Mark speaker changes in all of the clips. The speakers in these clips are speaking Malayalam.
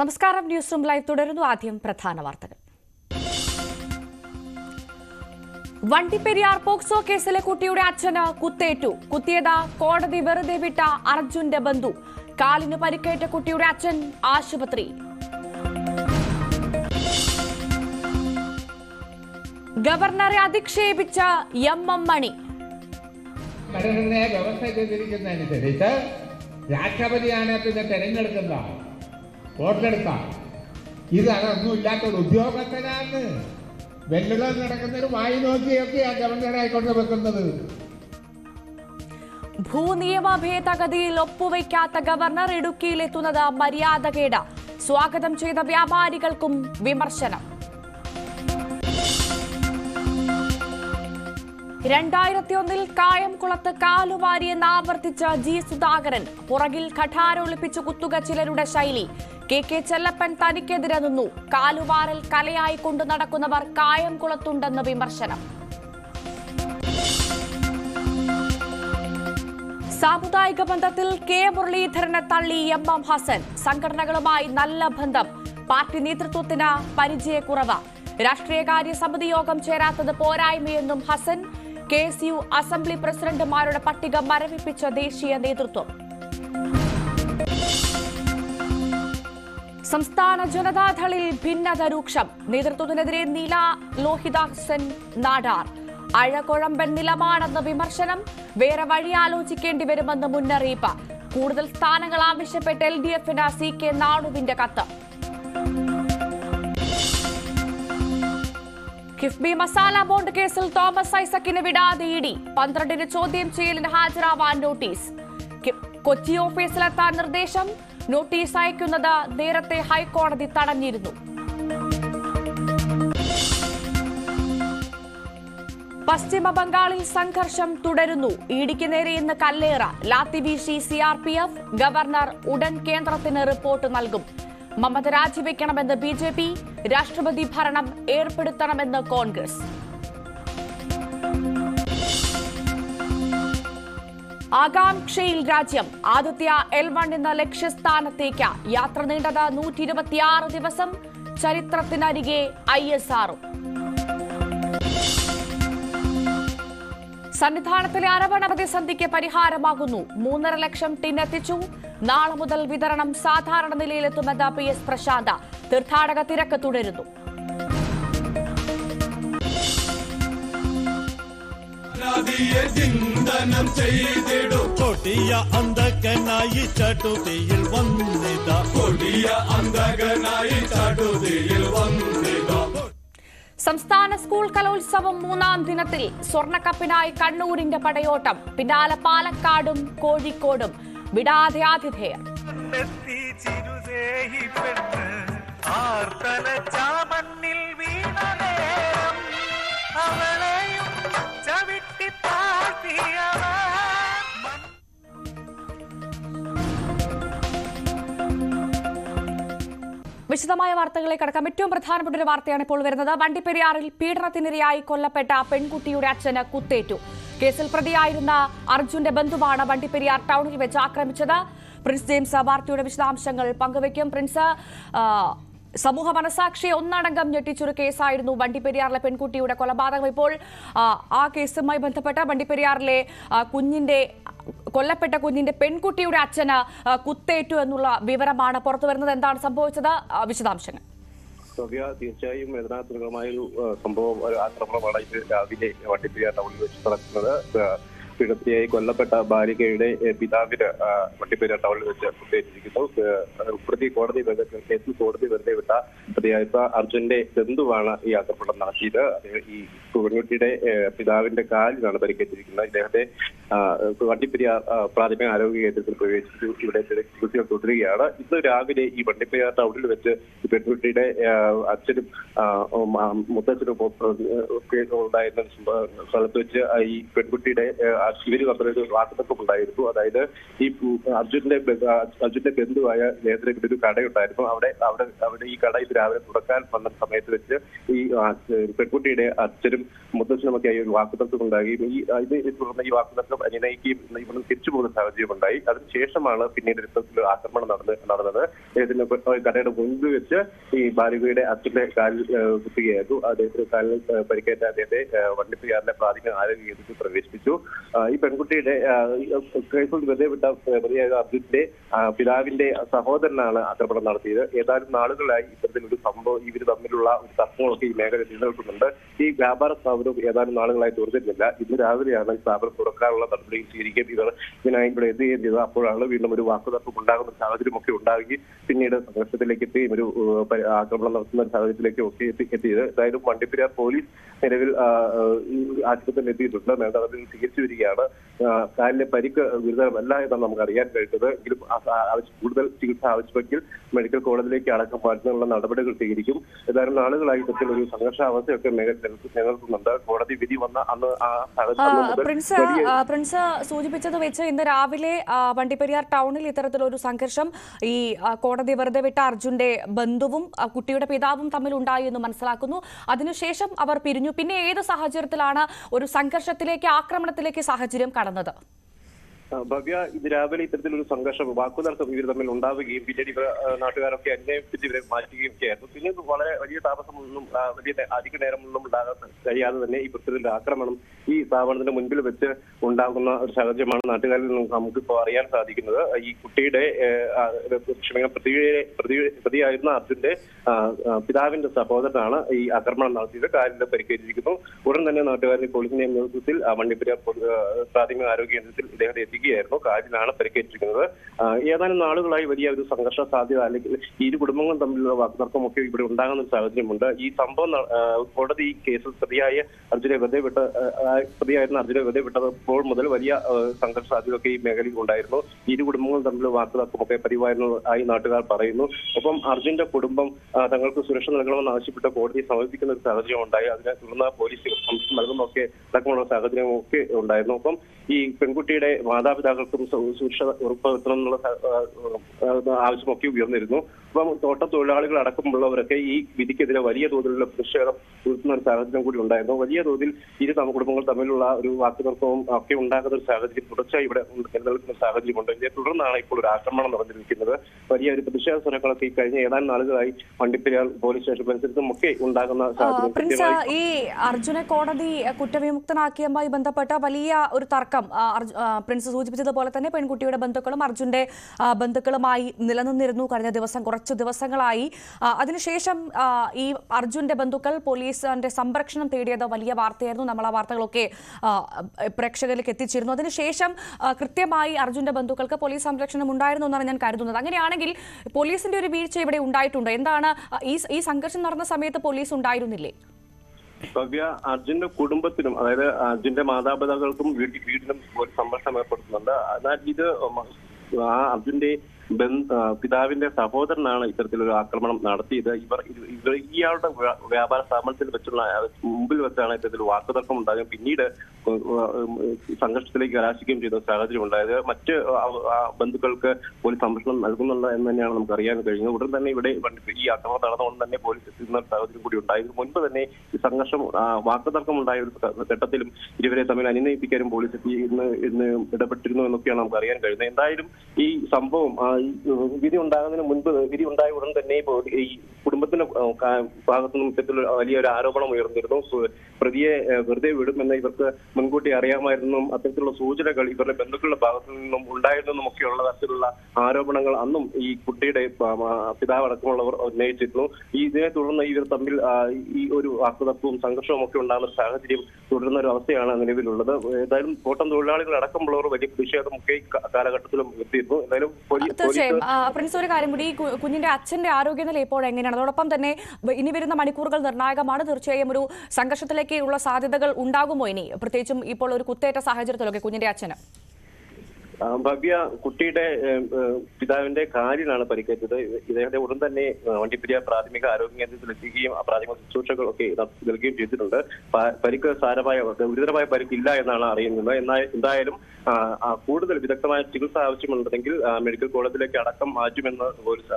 Speaker 1: നമസ്കാരം. ന്യൂസ് റൂം ലൈവ് തുടരുന്നു. ആദ്യം പ്രധാന വാർത്തകൾ. വണ്ടിപ്പെരിയാർ പോക്സോ കേസിലെ കുട്ടിയുടെ അച്ഛന് കുത്തേറ്റു. കുത്തിയത് കോടതി വെറുതെ വിട്ട അർജുന്റെ ബന്ധു. കാലിന് പരിക്കേറ്റ കുട്ടിയുടെ അച്ഛൻ ആശുപത്രി. ഗവർണറെ അധിക്ഷേപിച്ച എം എം മണി.
Speaker 2: രാഷ്ട്രപതിയാണ് പിന്നെ തെരഞ്ഞെടുക്കുന്ന വോട്ടെടുക്ക ഇത് അതൊന്നും ഇല്ലാത്തൊരു ഉദ്യോഗസ്ഥനാണ്. വെല്ലുകൾ നടക്കുന്നൊരു വായി നോക്കിയൊക്കെയാണ് ഗവർണറെ ആയിക്കൊണ്ട് വെക്കുന്നത്.
Speaker 1: ഭൂനിയമ ഭേദഗതിയിൽ ഒപ്പുവയ്ക്കാത്ത ഗവർണർ ഇടുക്കിയിലെത്തുന്നത് മര്യാദകേട്. സ്വാഗതം ചെയ്ത വ്യാപാരികൾക്കും വിമർശനം. രണ്ടായിരത്തി ഒന്നിൽ കായംകുളത്ത് കാലുവാരിയെന്ന് ആവർത്തിച്ച ജി സുധാകരൻ പുറകിൽ കഠാര ഒളിപ്പിച്ച് കുത്തുക ചിലരുടെ ശൈലി. കെ കെ ചെല്ലപ്പൻ തനിക്കെതിരെ നിന്നു. കാലുവാരൽ കലയായി കൊണ്ടു നടക്കുന്നവർ കായംകുളത്തുണ്ടെന്ന് വിമർശനം. സാമുദായിക ബന്ധത്തിൽ കെ മുരളീധരനെ തള്ളി എം എം ഹസൻ. സംഘടനകളുമായി നല്ല ബന്ധം. പാർട്ടി നേതൃത്വത്തിന് പരിചയക്കുറവ്. രാഷ്ട്രീയകാര്യ സമിതി യോഗം ചേരാത്തത് പോരായ്മയെന്നും ഹസൻ കെ യു അസംബ്ലി പ്രസിഡന്റുമാരുടെ പട്ടിക മരവിപ്പിച്ച ദേശീയ നേതൃത്വം. സംസ്ഥാന ജനതാദളിൽ ഭിന്നത രൂക്ഷം നേതൃത്വത്തിനെതിരെ നീല ലോഹിതാസൻ നാടാർ. അഴകുഴമ്പൻ നിലമാണെന്ന വിമർശനം വേറെ വഴി ആലോചിക്കേണ്ടി വരുമെന്ന് മുന്നറിയിപ്പ്. കൂടുതൽ സ്ഥാനങ്ങൾ ആവശ്യപ്പെട്ട് എൽ ഡി എഫിന് സി കെ നാണുവിന്റെ കത്ത്. കിഫ്ബി മസാല ബോണ്ട് കേസിൽ തോമസ് ഐസക്കിന് വിടാതെ ഇടി പന്ത്രണ്ടിന് ചോദ്യം ചെയ്യലിന് ഹാജരാവാൻ നോട്ടീസ്. കൊച്ചി ഓഫീസിലെത്താൻ നിർദ്ദേശം. നോട്ടീസ് അയക്കുന്നത് നേരത്തെ ഹൈക്കോടതി തടഞ്ഞിരുന്നു. പശ്ചിമ ബംഗാളിൽ സംഘർഷം തുടരുന്നു. ഇടിക്ക് നേരെ ഇന്ന് കല്ലേറ. ലാത്തി വീശി C R P F governor ഉടൻ കേന്ദ്രത്തിന് റിപ്പോർട്ട് നൽകും. മമത രാജിവെക്കണമെന്ന് ബി ജെ പി രാഷ്ട്രപതി ഭരണം ഏർപ്പെടുത്തണമെന്ന് കോൺഗ്രസ്. ആകാംക്ഷയിൽ രാജ്യം. ആദിത്യ എൽ വൺ എന്ന ലക്ഷ്യസ്ഥാനത്തേക്ക് യാത്ര നീണ്ടത് നൂറ്റി ഇരുപത്തിയാറ് ദിവസം. ചരിത്രത്തിനരികെ ഐ എസ് ആറും. സന്നിധാനത്തിലെ അരവണ പ്രതിസന്ധിക്ക് പരിഹാരമാകുന്നു. മൂന്നര ലക്ഷം ടിൻ എത്തിച്ചു. നാളെ മുതൽ വിതരണം സാധാരണ നിലയിലെത്തുമെന്ന് പി എസ് പ്രശാന്ത. തീർത്ഥാടക തിരക്ക് തുടരുന്നു.
Speaker 3: നദിയെ ചിന്തനം ചെയ്തിടും.
Speaker 4: കൊടിയ അന്തകനായി ചടുതിയിൽ വന്നിത.
Speaker 3: കൊടിയ അന്തകനായി ചടുതിയിൽ വന്നിത.
Speaker 1: സംസ്ഥാന സ്കൂൾ കലോത്സവം മൂന്നാം ദിനത്തിൽ സ്വർണക്കപ്പിനായി കണ്ണൂരിന്റെ പടയോട്ടം. പിന്നാലെ പാലക്കാടും കോഴിക്കോടും. വിടാതെ ആതിഥേയർ.
Speaker 5: ആർത്തല ചാമണ്ണിൽ
Speaker 1: വിശദമായ വാർത്തകളെ കടക്കാം. ഏറ്റവും പ്രധാനപ്പെട്ട ഒരു വാർത്തയാണ് ഇപ്പോൾ വരുന്നത്. വണ്ടിപ്പെരിയാറിൽ പീഡനത്തിനിരയായി കൊല്ലപ്പെട്ട പെൺകുട്ടിയുടെ അച്ഛന് കുത്തേറ്റു. കേസിൽ പ്രതിയായിരുന്ന അർജുന്റെ ബന്ധുവാണ് വണ്ടിപ്പെരിയാർ ടൗണിൽ വെച്ച് ആക്രമിച്ചത്. പ്രിൻസ് ജെയിംസ് വാർത്തയുടെ വിശദാംശങ്ങൾ പങ്കുവയ്ക്കും. പ്രിൻസ് സമൂഹ മനസാക്ഷിയെ ഒന്നടങ്കം ഞെട്ടിച്ചൊരു കേസായിരുന്നു വണ്ടിപ്പെരിയാറിലെ പെൺകുട്ടിയുടെ കൊലപാതകം. ഇപ്പോൾ ആ, കേസുമായി ബന്ധപ്പെട്ട വണ്ടിപ്പെരിയാറിലെ കുഞ്ഞിന്റെ കൊല്ലപ്പെട്ട കുഞ്ഞിന്റെ പെൺകുട്ടിയുടെ അച്ഛന് കുത്തേറ്റു എന്നുള്ള വിവരമാണ് പുറത്തു വരുന്നത്. എന്താണ് സംഭവിച്ചത്? വിശദാംശങ്ങൾ.
Speaker 6: തീർച്ചയായും വേദനാത്മകമായ ഒരു സംഭവം ആക്രമണമാണ് ഇത് രാവിലെ വണ്ടിപ്പെരിയാർ ടൗണിൽ വെച്ച് നടക്കുന്നത്. പീഡത്തിയായി കൊല്ലപ്പെട്ട ബാലികയുടെ പിതാവിന് വട്ടിപ്പേര ടൗണിൽ വെച്ച് പ്രത്യേകിച്ചിരിക്കുന്നു പ്രതി കോടതി കേസിൽ കോടതി വെറുതെ വിട്ട പ്രതിയായ അർജുന്റെ ബന്ധുവാണ് ഈ ആക്രമണം നടത്തിയത് ഈ കുഞ്ഞുട്ടിയുടെ പിതാവിന്റെ കാലിനാണ് പരിക്കേറ്റിരിക്കുന്നത് ഇദ്ദേഹത്തെ വണ്ടിപ്പെരിയാർ പ്രാഥമിക ആരോഗ്യ കേന്ദ്രത്തിൽ പ്രവേശിച്ചു ഇവിടെ ചികിത്സകൾ തുടരുകയാണ് ഇന്ന് രാവിലെ ഈ വണ്ടിപ്പെരിയാർ ടൗണിൽ വെച്ച് പെൺകുട്ടിയുടെ അച്ഛനും മുത്തച്ഛനും ഉണ്ടായിരുന്ന സ്ഥലത്ത് വെച്ച് ഈ പെൺകുട്ടിയുടെ ഇവർ തമ്മിലൊരു വാക്കുതർക്കം ഉണ്ടായിരുന്നു അതായത് ഈ അർജുന്റെ അർജുന്റെ ബന്ധുവായ നേതൃത്വത്തിൽ ഒരു കടയുണ്ടായിരുന്നു. അവിടെ അവിടെ അവിടെ ഈ കട ഇത് രാവിലെ തുറക്കാൻ വന്ന സമയത്ത് വെച്ച് ഈ പെൺകുട്ടിയുടെ അച്ഛനും മുത്തച്ഛനുമൊക്കെയായി ഒരു വാക്കുതർക്കം ഉണ്ടാകുകയും ഈ ഇതിനെ തുടർന്ന് ഈ വാക്കുതർക്കം അനുനയിക്കുകയും ഇവിടുന്ന് തിരിച്ചു പോകുന്ന സാഹചര്യം ഉണ്ടായി അതിനുശേഷമാണ് പിന്നീട് ഇത്തരത്തിൽ ആക്രമണം നടന്ന് നടന്നത്. ഇതിന് കടയുടെ മുൻപ് വെച്ച് ഈ ബാലികയുടെ അച്ഛന്റെ കാലിൽ കുത്തുകയായിരുന്നു. അദ്ദേഹത്തിന് കാലിൽ പരിക്കേറ്റ അദ്ദേഹത്തെ വണ്ടിപ്പുകാരന്റെ പ്രാഥമിക ആരോഗ്യ കേന്ദ്രത്തിൽ പ്രവേശിപ്പിച്ചു. ഈ പെൺകുട്ടിയുടെ കേസിൽ വെറുതെ വിട്ട പ്രതിയായ അർജുന്റെ പിതാവിന്റെ സഹോദരനാണ് ആക്രമണം നടത്തിയത്. ഏതാനും നാളുകളായി ഇത്തരത്തിലൊരു സംഭവം ഇവർ തമ്മിലുള്ള ഒരു തർക്കങ്ങളൊക്കെ ഈ മേഖല നിലനിൽക്കുന്നുണ്ട്. ഈ വ്യാപാര സ്ഥാപനം ഏതാനും നാളുകളായി തുറന്നിരുന്നില്ല ഇന്ന് രാവിലെയാണ് ഈ സ്ഥാപനം തുറക്കാനുള്ള നടപടി സ്വീകരിക്കുകയും ഇവർ ഇതിനായി ഇവിടെ എത്തുകയും ചെയ്തത് അപ്പോഴാണ് വീണ്ടും ഒരു വാക്കുതർക്കം ഉണ്ടാകുന്ന സാഹചര്യമൊക്കെ ഉണ്ടാകുകയും പിന്നീട് സംഘർഷത്തിലേക്ക് എത്തുകയും ഒരു ആക്രമണം നടത്തുന്ന സാഹചര്യത്തിലേക്ക് ഒക്കെ എത്തി എത്തിയത്. എന്തായാലും വണ്ടിപ്പെരിയാർ പോലീസ് നിലവിൽ ആശുപത്രിയിൽ എത്തിയിട്ടുണ്ട്. മേധാവിൽ ചികിത്സ വരികയാണ്. ആ, കാലിലെ പരിക്ക് ഗുരുതരമല്ല എന്നാണ് നമുക്ക് അറിയാൻ കഴിഞ്ഞത്. എങ്കിലും കൂടുതൽ ചികിത്സ ആവശ്യമെങ്കിൽ മെഡിക്കൽ കോളേജിലേക്ക് അടക്കം മാറ്റുന്നതിനുള്ള നടപടികൾ സ്വീകരിക്കും. ഏതായാലും നാളുകളായി ഇത്തരത്തിൽ ഒരു സംഘർഷാവസ്ഥയൊക്കെ നിലനിർത്തുന്നുണ്ട്. നിലനിൽക്കുന്നുണ്ട് കോടതി വിധി വന്ന അന്ന് ആ
Speaker 1: പ്രിൻസ് പ്രിൻസ് സൂചിപ്പിച്ചത് വെച്ച് ഇന്ന് രാവിലെ വണ്ടിപ്പെരിയാർ ടൗണിൽ ഇത്തരത്തിലൊരു സംഘർഷം ഈ കോടതി വെറുതെ വിട്ട അർജുന്റെ ബന്ധുവും കുട്ടിയുടെ പിതാവും തമ്മിൽ ഉണ്ടായി എന്ന് മനസ്സിലാക്കുന്നു. അതിനുശേഷം അവർ പിരിഞ്ഞു. പിന്നെ ഏത് സാഹചര്യത്തിലാണ് ഒരു സംഘർഷത്തിലേക്ക് ആക്രമണത്തിലേക്ക് സാഹചര്യം കടന്നത്
Speaker 6: ഭവ്യ ഇത് രാവിലെ ഇത്തരത്തിലൊരു സംഘർഷം വാക്കുതർക്കം ഇവർ തമ്മിൽ ഉണ്ടാവുകയും പിന്നീട് ഇവർ നാട്ടുകാരൊക്കെ അന്വേഷിച്ച് ഇവരെ മാറ്റുകയും ചെയ്യായിരുന്നു പിന്നെ വളരെ വലിയ താമസമൊന്നും വലിയ അധിക നേരമൊന്നും ഉണ്ടാകാൻ കഴിയാതെ തന്നെ ഈ ഇത്തരത്തിലൊരു ആക്രമണം ഈ സ്ഥാപനത്തിന്റെ മുൻപിൽ വെച്ച് ഉണ്ടാകുന്ന ഒരു സാഹചര്യമാണ് നാട്ടുകാരിൽ നിന്നും നമുക്കിപ്പോൾ അറിയാൻ സാധിക്കുന്നത്. ഈ കുട്ടിയുടെ ക്ഷമിക്കണം പ്രതി പ്രതിയായിരുന്ന അർജുന്റെ പിതാവിന്റെ സഹോദരനാണ് ഈ ആക്രമണം നടത്തിയത്. കാലിന്റെ പരിക്കേറ്റിരിക്കുന്നു. ഉടൻ തന്നെ നാട്ടുകാരിൽ പോലീസിന്റെ നേതൃത്വത്തിൽ വണ്ടിപ്പെരിയാർ പ്രാഥമിക ആരോഗ്യ കേന്ദ്രത്തിൽ ഇദ്ദേഹത്തെ എത്തിക്കുകയായിരുന്നു കാലിലാണ് പരിക്കേറ്റിരിക്കുന്നത്. ഏതാനും നാളുകളായി വലിയ ഒരു സംഘർഷ സാധ്യത അല്ലെങ്കിൽ ഇരു കുടുംബങ്ങളും തമ്മിലുള്ള വാക്കുതർക്കമൊക്കെ ഇവിടെ ഉണ്ടാകുന്ന ഒരു സാഹചര്യമുണ്ട്. ഈ സംഭവം കോടതി ഈ കേസിൽ പ്രതിയായ അർജുനെ വെറുതെ വിട്ട പ്രതിയായിരുന്ന അർജുനെ വെറുതെ വിട്ടപ്പോൾ മുതൽ വലിയ സംഘർഷ സാധ്യതയൊക്കെ ഈ മേഖലയിൽ ഉണ്ടായിരുന്നു. ഇരു കുടുംബങ്ങളും തമ്മിലുള്ള വാക്കുതർക്കമൊക്കെ പതിവായിരുന്നതായി നാട്ടുകാർ പറയുന്നു. ഒപ്പം അർജുന്റെ കുടുംബം തങ്ങൾക്ക് സുരക്ഷ നൽകണമെന്ന് ആവശ്യപ്പെട്ട് കോടതിയെ സമീപിക്കുന്ന ഒരു സാഹചര്യം ഉണ്ടായി. അതിനെ തുടർന്ന് പോലീസ് സംരക്ഷണം നൽകുന്നതൊക്കെ അടക്കമുള്ള സാഹചര്യമൊക്കെ ഉണ്ടായിരുന്നു. ഒപ്പം ഈ പെൺകുട്ടിയുടെ മാതാപിതാക്കൾക്കും സുരക്ഷ ഉറപ്പുവരുത്തണം എന്നുള്ള ആവശ്യമൊക്കെ ഉയർന്നിരുന്നു. അപ്പം തോട്ടത്തൊഴിലാളികൾ അടക്കമുള്ളവരൊക്കെ ഈ വിധിക്കെതിരെ വലിയ തോതിലുള്ള പ്രതിഷേധം ഉയർത്തുന്ന ഒരു സാഹചര്യം കൂടി ഉണ്ടായിരുന്നു. വലിയ തോതിൽ ഇരു തമ കുടുംബങ്ങൾ തമ്മിലുള്ള ഒരു വാക്കുതർക്കവും ഒക്കെ ഉണ്ടാകുന്ന ഒരു സാഹചര്യം തുടർച്ചയായി ഇവിടെ നിലനിൽക്കുന്ന സാഹചര്യമുണ്ട്. ഇതിനെ തുടർന്നാണ് ഇപ്പോൾ ഒരു ആക്രമണം നടന്നിരിക്കുന്നത്. വലിയ ഒരു പ്രതിഷേധ സ്വരങ്ങളൊക്കെ ഈ കഴിഞ്ഞ ഏതാനും നാളുകളായി വണ്ടിപ്പെരിയാർ പോലീസ് സ്റ്റേഷൻ പരിസരത്തും ഒക്കെ ഉണ്ടാകുന്ന സാഹചര്യം
Speaker 1: പ്രിൻസ് ഈ അർജുനെ കോടതി കുറ്റവിമുക്തനാക്കിയതുമായി ബന്ധപ്പെട്ട വലിയ ഒരു തർക്കം പ്രിൻസ് സൂചിപ്പിച്ചതുപോലെ തന്നെ പെൺകുട്ടിയുടെ ബന്ധുക്കളും അർജുന്റെ ബന്ധുക്കളുമായി നിലനിന്നിരുന്നു കഴിഞ്ഞ ദിവസം കുറച്ചു ദിവസങ്ങളായി. അതിനുശേഷം ഈ അർജുന്റെ ബന്ധുക്കൾ പോലീസിന്റെ സംരക്ഷണം തേടിയത് വലിയ വാർത്തയായിരുന്നു. നമ്മൾ ആ വാർത്തകളൊക്കെ പ്രേക്ഷകരിലേക്ക് എത്തിച്ചിരുന്നു. അതിനുശേഷം കൃത്യമായി അർജുന്റെ ബന്ധുക്കൾക്ക് പോലീസ് സംരക്ഷണം ഉണ്ടായിരുന്നു എന്നാണ് ഞാൻ കരുതുന്നത്. അങ്ങനെയാണെങ്കിൽ പോലീസിന്റെ ഒരു വീഴ്ച ഇവിടെ ഉണ്ടായിട്ടുണ്ട്. എന്താണ് ഈ ഈ സംഘർഷം നടന്ന സമയത്ത് പോലീസ് ഉണ്ടായിരുന്നില്ലേ?
Speaker 6: ഭവ്യ അർജുന്റെ കുടുംബത്തിനും അതായത് അർജുന്റെ മാതാപിതാക്കൾക്കും വീട്ടിൽ ഒരു സംരക്ഷണം ഏർപ്പെടുത്തുന്നുണ്ട്. എന്നാൽ ഇത് ആ അർജുന്റെ പിതാവിന്റെ സഹോദരനാണ് ഇത്തരത്തിലൊരു ആക്രമണം നടത്തിയത്. ഇവർ ഇവർ ഇയാളുടെ വ്യാപാര സ്ഥാപനത്തിൽ വെച്ചുള്ള മുമ്പിൽ വെച്ചാണ് ഇത്തരത്തിൽ വാക്കുതർക്കം ഉണ്ടാകുകയും പിന്നീട് സംഘർഷത്തിലേക്ക് കലാശിക്കുകയും ചെയ്ത സാഹചര്യം ഉണ്ടായത്. മറ്റ് ബന്ധുക്കൾക്ക് പോലീസ് സംരക്ഷണം നൽകുന്നുണ്ട് എന്ന് തന്നെയാണ് നമുക്ക് അറിയാൻ കഴിഞ്ഞത്. ഉടൻ തന്നെ ഇവിടെ ഈ ആക്രമണം നടന്നുകൊണ്ട് തന്നെ പോലീസ് എത്തുന്ന സാഹചര്യം കൂടി ഉണ്ടായിരുന്നു. മുൻപ് തന്നെ ഈ സംഘർഷം വാക്കുതർക്കം ഉണ്ടായ ഒരു ഘട്ടത്തിലും ഇരുവരെ തമ്മിൽ അനുനയിപ്പിക്കാനും പോലീസ് ഇന്ന് ഇന്ന് ഇടപെട്ടിരുന്നു എന്നൊക്കെയാണ് നമുക്ക് അറിയാൻ കഴിയുന്നത്. എന്തായാലും ഈ സംഭവം വിധി ഉണ്ടാകുന്നതിന് മുൻപ് വിധി ഉണ്ടായ ഉടൻ തന്നെ ഈ കുടുംബത്തിന്റെ ഭാഗത്തു നിന്നും ഇത്തരത്തിലുള്ള വലിയൊരു ആരോപണം ഉയർന്നിരുന്നു. പ്രതിയെ വെറുതെ വിടുമെന്ന് ഇവർക്ക് മുൻകൂട്ടി അറിയാമായിരുന്നു അത്തരത്തിലുള്ള സൂചനകൾ ഇവരുടെ ബന്ധുക്കളുടെ ഭാഗത്തു നിന്നും ഉണ്ടായിരുന്നെന്നും ഒക്കെയുള്ള തരത്തിലുള്ള ആരോപണങ്ങൾ അന്നും ഈ കുട്ടിയുടെ പിതാവ് അടക്കമുള്ളവർ ഉന്നയിച്ചിരുന്നു. ഈ ഇതിനെ തുടർന്ന് ഇവർ തമ്മിൽ ഈ ഒരു വാക്കുതത്വവും സംഘർഷവും ഒക്കെ ഉണ്ടാകുന്ന സാഹചര്യം തുടരുന്ന ഒരു അവസ്ഥയാണ് നിലവിലുള്ളത്. ഏതായാലും തോട്ടം തൊഴിലാളികൾ അടക്കമുള്ളവർ വലിയ പ്രതിഷേധമൊക്കെ കാലഘട്ടത്തിലും എത്തിയിരുന്നു പോലീ-
Speaker 1: തീർച്ചയായും. പ്രിൻസ് ഒരു കാര്യം കൂടി. കുഞ്ഞിന്റെ അച്ഛന്റെ ആരോഗ്യനില ഇപ്പോൾ എങ്ങനെയാണ് അതോടൊപ്പം തന്നെ ഇനി വരുന്ന മണിക്കൂറുകൾ നിർണായകമാണ്. തീർച്ചയായും ഒരു സംഘർഷത്തിലേക്കുള്ള സാധ്യതകൾ ഉണ്ടാകുമോ ഇനി? പ്രത്യേകിച്ചും ഇപ്പോൾ ഒരു കുത്തേറ്റ സാഹചര്യത്തിലൊക്കെ കുഞ്ഞിന്റെ അച്ഛന്.
Speaker 6: ഭവ്യ കുട്ടിയുടെ പിതാവിന്റെ കാലിനാണ് പരിക്കേറ്റത്. ഇദ്ദേഹത്തെ ഉടൻ തന്നെ വണ്ടിപ്പിരിയ പ്രാഥമിക ആരോഗ്യ കേന്ദ്രത്തിൽ എത്തിക്കുകയും പ്രാഥമിക ശുശ്രൂഷകൾ ഒക്കെ നൽകുകയും ചെയ്തിട്ടുണ്ട്. പരിക്ക് സാരമായ ഗുരുതരമായ പരിക്കില്ല എന്നാണ് അറിയുന്നത്. എന്നാൽ എന്തായാലും കൂടുതൽ വിദഗ്ധമായ ചികിത്സ ആവശ്യമുണ്ടെങ്കിൽ മെഡിക്കൽ കോളേജിലേക്ക് അടക്കം മാറ്റുമെന്ന് പോലീസ്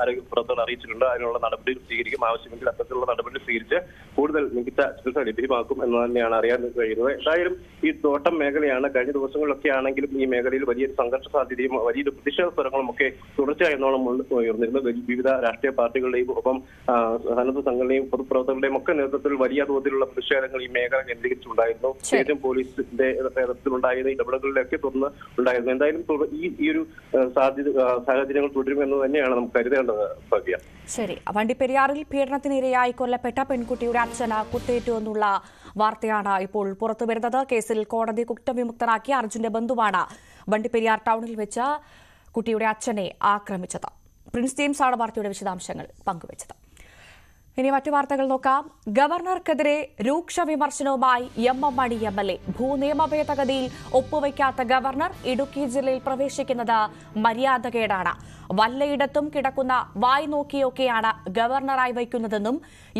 Speaker 6: ആരോഗ്യ പ്രവർത്തകർ അറിയിച്ചിട്ടുണ്ട്. അതിനുള്ള നടപടി സ്വീകരിക്കും. ആവശ്യമെങ്കിൽ അത്തരത്തിലുള്ള നടപടി സ്വീകരിച്ച് കൂടുതൽ മികച്ച ചികിത്സ ലഭ്യമാക്കും എന്ന് തന്നെയാണ് അറിയാൻ കഴിയുന്നത്. എന്തായാലും ഈ തോട്ടം മേഖലയാണ് കഴിഞ്ഞ ദിവസങ്ങളിലൊക്കെ ആണെങ്കിലും ഈ മേഖലയിൽ വലിയൊരു സംഘർഷ സാധ്യതയും വലിയൊരു പ്രതിഷേധ സ്വരങ്ങളും ഒക്കെ തുടർച്ചയായി ഉയർന്നിരുന്നത് വിവിധ രാഷ്ട്രീയ പാർട്ടികളുടെയും ഒപ്പം സന്നദ്ധ സംഘടനയും പൊതുപ്രവർത്തകരുടെയും ഒക്കെ നേതൃത്വത്തിൽ വലിയ തോതിലുള്ള പ്രതിഷേധങ്ങൾ ഈ മേഖല കേന്ദ്രീകരിച്ചുണ്ടായിരുന്നു. സ്റ്റേറ്റും പോലീസിന്റെ നേതൃത്വത്തിലുണ്ടായിരുന്ന ഇടപെടലുകളിലൊക്കെ തുടർന്ന് ഉണ്ടായിരുന്നു. എന്തായാലും ഈ ഈ ഒരു സാധ്യത സാഹചര്യങ്ങൾ തുടരുമെന്ന് തന്നെയാണ് നമുക്ക് കരുതേണ്ടത് ഭവ്യ.
Speaker 1: ശരി. വണ്ടിപ്പെരിയാറിൽ പീഡനത്തിനിരയായി കൊല്ലപ്പെട്ട പെൺകുട്ടിയുടെ അച്ഛന് കുത്തേറ്റു എന്നുള്ള വാർത്തയാണ് ഇപ്പോൾ പുറത്തുവരുന്നത്. കേസിൽ കോടതി കുറ്റവിമുക്തനാക്കിയ അർജുന്റെ ബന്ധുവാണ് വണ്ടിപ്പെരിയാർ ടൗണിൽ വെച്ച് കുട്ടിയുടെ അച്ഛനെ ആക്രമിച്ചത്. പ്രിൻസ് ജെയിംസ് ആണ് വാർത്തയുടെ വിശദാംശങ്ങൾ പങ്കുവച്ചത്. ഇനി മറ്റു വാർത്തകൾ നോക്കാം. ഗവർണർക്കെതിരെ രൂക്ഷ വിമർശനവുമായി M M Mani M L A. ഭൂനിയമ ഭേദഗതിയിൽ ഒപ്പുവയ്ക്കാത്ത ഗവർണർ ഇടുക്കി ജില്ലയിൽ പ്രവേശിക്കുന്നത് മര്യാദകേടാണ്. വല്ലയിടത്തും കിടക്കുന്ന വായ് നോക്കിയൊക്കെയാണ് ഗവർണറായി വയ്ക്കുന്നതെന്നും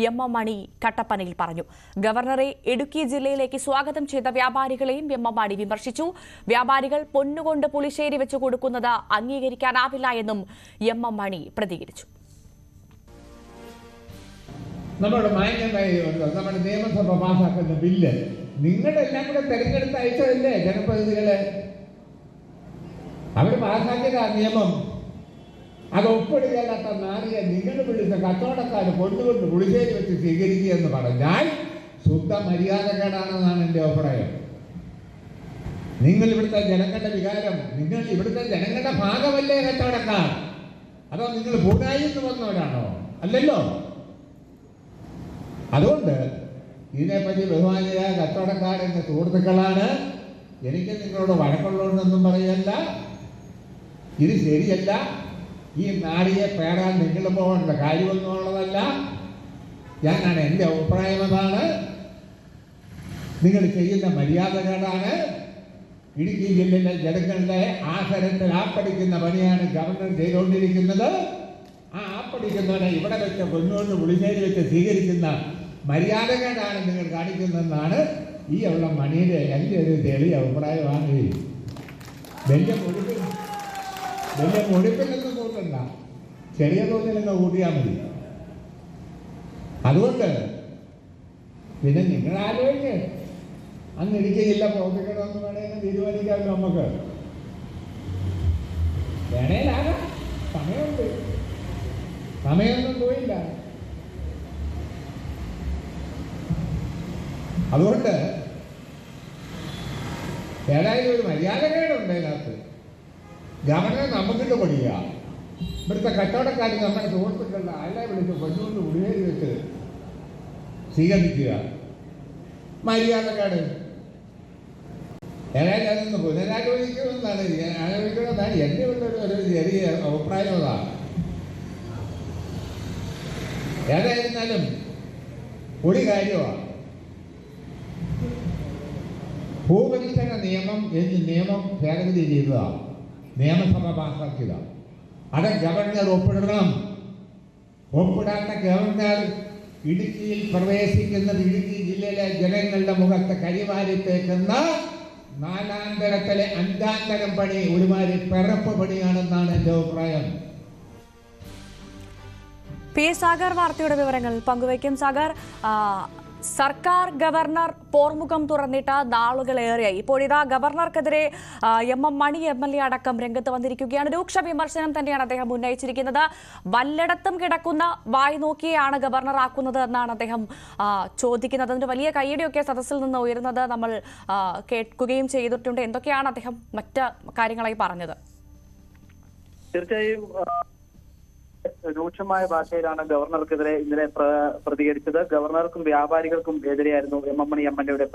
Speaker 1: എം എം മണി കട്ടപ്പനയിൽ പറഞ്ഞു. ഗവർണറെ ഇടുക്കി ജില്ലയിലേക്ക് സ്വാഗതം ചെയ്ത വ്യാപാരികളെയും എം എം മണി വിമർശിച്ചു. വ്യാപാരികൾ പൊന്നുകൊണ്ട് പുളിശ്ശേരി വെച്ചു കൊടുക്കുന്നത് അംഗീകരിക്കാനാവില്ല എന്നും എം എം മണി പ്രതികരിച്ചു.
Speaker 2: നമ്മുടെ മാന്യമായി. നമ്മുടെ നിയമസഭ പാസാക്കുന്ന ബില്ല്. നിങ്ങളെല്ലാം കൂടെ തെരഞ്ഞെടുത്ത് അയച്ചതല്ലേ ജനപ്രതിനിധികളെ? അവർ പാസാക്കിയത് ആ നിയമം. അത് ഒപ്പിടുകയില്ലാത്ത നാറിയ നിങ്ങൾ വിളിച്ച കച്ചവടക്കാർ കൊണ്ടുകൊണ്ട് പുളിശ്ശേരി വെച്ച് സ്വീകരിക്കുക എന്ന് പറഞ്ഞാൽ ശുദ്ധ മര്യാദക്കേടാണെന്നാണ് എന്റെ അഭിപ്രായം. നിങ്ങൾ ഇവിടുത്തെ ജനങ്ങളുടെ വികാരം നിങ്ങൾ ഇവിടുത്തെ ജനങ്ങളുടെ ഭാഗമല്ലേ കച്ചവടക്കാർ? അതോ നിങ്ങൾ ഭൂതായി എന്ന് വന്നവരാണോ? അല്ലല്ലോ? അതുകൊണ്ട് ഇതിനെപ്പറ്റി ബഹുമാനിയായ കച്ചവടക്കാരെന്ന സുഹൃത്തുക്കളാണ് എനിക്ക് നിങ്ങളോട് വഴക്കുള്ളതെന്നൊന്നും പറയല്ല. ഇത് ശരിയല്ല. ഈ നാടിയെ പേടാൻ നിങ്ങൾ പോകേണ്ട കാര്യമൊന്നും ഉള്ളതല്ല. ഞാനാണ് എന്റെ അഭിപ്രായം അതാണ്. നിങ്ങൾ ചെയ്യുന്ന മര്യാദകളാണ് ഇടുക്കി ജില്ലയിലെ ജനങ്ങളുടെ ആഹാരത്തിൽ ആപ്പടിക്കുന്ന പണിയാണ് ഗവർണർ ചെയ്തുകൊണ്ടിരിക്കുന്നത്. ആ ആപ്പടിക്കുന്നവനെ ഇവിടെ വെച്ച് കൊന്നുകൊണ്ട് പുളിശ്ശേരി വെച്ച് സ്വീകരിക്കുന്ന മര്യാദകളാണ് നിങ്ങൾ കാണിക്കുന്നതെന്നാണ് ഈ ഉള്ള മണിയുടെ എന്റെ ഒരു തെളിയ അഭിപ്രായമാണ്. വലിയ മുഴുപ്പിൽ വലിയ മുഴുപ്പിലൊന്നും കൂട്ടണ്ട ചെറിയ തോതിലൊക്കെ കൂട്ടിയാൽ മതി. അതുകൊണ്ട് പിന്നെ നിങ്ങൾ ആലോചിക്ക്. അന്ന് ഇരിക്കുകയില്ല പ്രവർത്തിക്കണമെന്ന് വേണമെങ്കിൽ തീരുമാനിക്കാമല്ലോ നമുക്ക്. വേണേലാകാം സമയമുണ്ട്. സമയമൊന്നും പോയില്ല. അതുകൊണ്ട് ഏതായാലും ഒരു മര്യാദകേടുണ്ട് അതിനകത്ത്. ഗവർണർ നമുക്കിട്ട് പഠിക്കുക ഇവിടുത്തെ കച്ചവടക്കാർ നമ്മുടെ സുഹൃത്തുക്കളുടെ ആളെ വിളിച്ച് കൊണ്ടുകൊണ്ട് ഉടേരി വെച്ച് സ്വീകരിക്കുക? മര്യാദക്കാട് ഏതായാലും അതൊന്ന് പുനരാലോചിക്കുമെന്നാണ് ആലോചിക്കുന്നതാണ് എന്റെ ഉള്ളൊരു ഒരു ചെറിയ അഭിപ്രായം അതാണ് ഏതായിരുന്നാലും ഒരു കാര്യമാണ് ഭൂപരിഷ്കരണ നിയമം എന്ന് നിയമം ഭേദഗതി ചെയ്തതാണ്. നിയമസഭ പാസാക്കിയതാണ്. അത് ഗവർണർ ഒപ്പിടണം. ഒപ്പിടാത്ത ഗവർണർ ഇടുക്കിയിൽ പ്രവേശിക്കുന്നത് ഇടുക്കി ജില്ലയിലെ ജനങ്ങളുടെ മുഖത്ത് കരിവാരി തേക്കുന്ന നാലാം തരത്തിലെ അഞ്ചാം തരം പണി ഒരുമാതിരി പിറപ്പ് പണിയാണെന്നാണ് എന്റെ അഭിപ്രായം.
Speaker 1: പി സാഗർ വാർത്തയുടെ വിവരങ്ങൾ പങ്കുവയ്ക്കും സാഗർ. സർക്കാർ ഗവർണർ പോർമുഖം തുറന്നിട്ട് നാളുകളേറെയായി ഇപ്പോഴിതാ ഗവർണർക്കെതിരെ M M Mani M L A അടക്കം രംഗത്ത് വന്നിരിക്കുകയാണ്. രൂക്ഷ വിമർശനം തന്നെയാണ് അദ്ദേഹം ഉന്നയിച്ചിരിക്കുന്നത്. വല്ലയിടത്തും കിടക്കുന്ന വായി നോക്കിയാണ് ഗവർണർ ആക്കുന്നത് എന്നാണ് അദ്ദേഹം ചോദിക്കുന്നത്. അതിന് വലിയ കയ്യടിയൊക്കെ സദസ്സിൽ നിന്ന് ഉയരുന്നത് നമ്മൾ കേൾക്കുകയും ചെയ്തിട്ടുണ്ട്. എന്തൊക്കെയാണ് അദ്ദേഹം മറ്റ് കാര്യങ്ങളായി പറഞ്ഞത്?
Speaker 7: തീർച്ചയായും രൂക്ഷമായ ഭാഷയിലാണ് ഗവർണർക്കെതിരെ ഇന്നലെ പ്ര- പ്രതികരിച്ചത്. ഗവർണർക്കും വ്യാപാരികൾക്കും എതിരെയായിരുന്നു M M Mani M L എയുടെ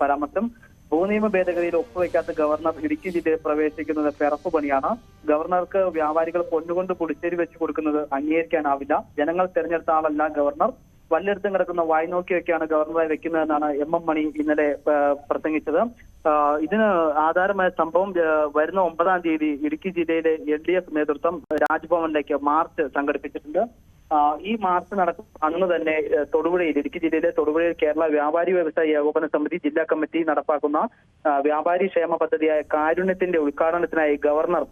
Speaker 7: പരാമർശം. ഭൂനിയമ ഭേദഗതിയിൽ ഒപ്പുവെക്കാത്ത ഗവർണർ ഇടുക്കി ജില്ലയിൽ പ്രവേശിക്കുന്നത് പിറപ്പ് പണിയാണ്. ഗവർണർക്ക് വ്യാപാരികൾ പൊന്നുകൊണ്ട് പുളിശ്ശേരി വെച്ച് കൊടുക്കുന്നത് അംഗീകരിക്കാനാവില്ല. ജനങ്ങൾ തെരഞ്ഞെടുത്ത ആളല്ല ഗവർണർ. വല്ലയിടത്തും കിടക്കുന്ന വായ്നോക്കിയൊക്കെയാണ് ഗവർണറെ വെക്കുന്നതെന്നാണ് എം എം മണി ഇന്നലെ പ്രസംഗിച്ചത്. ഇതിന് ആധാരമായ സംഭവം വരുന്ന ഒമ്പതാം തീയതി ഇടുക്കി ജില്ലയിലെ എൽ ഡി എഫ് നേതൃത്വം രാജ്ഭവനിലേക്ക് മാർച്ച് സംഘടിപ്പിച്ചിട്ടുണ്ട്. ഈ മാർച്ച് നടക്കും അന്ന് തന്നെ തൊടുപുഴയിൽ ഇടുക്കി ജില്ലയിലെ തൊടുപുഴയിൽ കേരള വ്യാപാരി വ്യവസായി ഏകോപന സമിതി ജില്ലാ കമ്മിറ്റി നടപ്പാക്കുന്ന വ്യാപാരി ക്ഷേമ പദ്ധതിയായ കാരുണ്യത്തിന്റെ ഉദ്ഘാടനത്തിനായി ഗവർണർ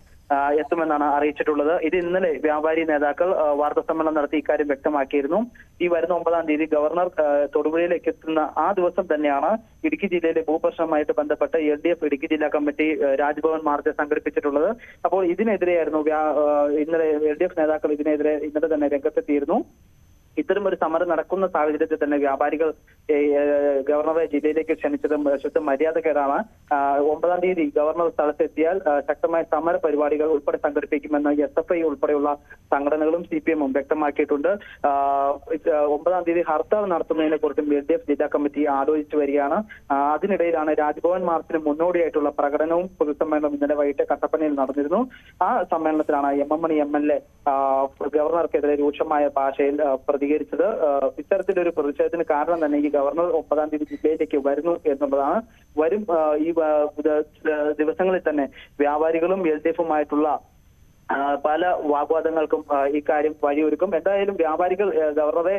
Speaker 7: എത്തുമെന്നാണ് അറിയിച്ചിട്ടുള്ളത്. ഇത് ഇന്നലെ വ്യാപാരി നേതാക്കൾ വാർത്താ സമ്മേളനം നടത്തി ഇക്കാര്യം വ്യക്തമാക്കിയിരുന്നു. ഈ വരുന്ന ഒമ്പതാം തീയതി ഗവർണർ തൊടുപുഴയിലേക്ക് എത്തുന്ന ആ ദിവസം തന്നെയാണ് ഇടുക്കി ജില്ലയിലെ ഭൂപ്രശ്നവുമായിട്ട് ബന്ധപ്പെട്ട് എൽ ഡി എഫ് ഇടുക്കി ജില്ലാ കമ്മിറ്റി രാജ്ഭവൻ മാർച്ച് സംഘടിപ്പിച്ചിട്ടുള്ളത്. അപ്പോൾ ഇതിനെതിരെയായിരുന്നു ഇന്നലെ എൽ ഡി എഫ് നേതാക്കൾ ഇതിനെതിരെ ഇന്നലെ തന്നെ രംഗത്തെത്തിയിരുന്നു. ഇത്തരം ഒരു സമരം നടക്കുന്ന സാഹചര്യത്തിൽ തന്നെ വ്യാപാരികൾ ഗവർണറെ ജില്ലയിലേക്ക് ക്ഷണിച്ചത് ശുദ്ധ മര്യാദക്കേടാണ് ഒമ്പതാം തീയതി ഗവർണർ സ്ഥലത്തെത്തിയാൽ ശക്തമായ സമര പരിപാടികൾ ഉൾപ്പെടെ സംഘടിപ്പിക്കുമെന്ന് എസ് എഫ് ഐ ഉൾപ്പെടെയുള്ള സംഘടനകളും സി പി എമ്മും വ്യക്തമാക്കിയിട്ടുണ്ട്. ഒമ്പതാം തീയതി ഹർത്താൽ നടത്തുന്നതിനെ കുറിച്ചും എൽ ഡി എഫ് ജില്ലാ കമ്മിറ്റി ആലോചിച്ചു വരികയാണ്. അതിനിടയിലാണ് രാജ്ഭവൻ മാർച്ചിന് മുന്നോടിയായിട്ടുള്ള പ്രകടനവും പൊതുസമ്മേളനവും ഇന്നലെ വൈകിട്ട് കട്ടപ്പനയിൽ നടന്നിരുന്നു. ആ സമ്മേളനത്തിലാണ് M M Mani M L A ഗവർണർക്കെതിരെ രൂക്ഷമായ ഭാഷയിൽ ആ, പ്രതികരിച്ചത്. ആ, ഇത്തരത്തിലൊരു പ്രതിഷേധത്തിന് കാരണം തന്നെ ഈ ഗവർണർ ഒമ്പതാം തീയതി ജില്ലയിലേക്ക് വരുന്നു എന്നുള്ളതാണ്. വരും ഈ ദിവസങ്ങളിൽ തന്നെ വ്യാപാരികളും എൽ ഡി എഫുമായിട്ടുള്ള പല വാഗ്വാദങ്ങൾക്കും ഇക്കാര്യം വഴിയൊരുക്കും. എന്തായാലും വ്യാപാരികൾ ഗവർണറെ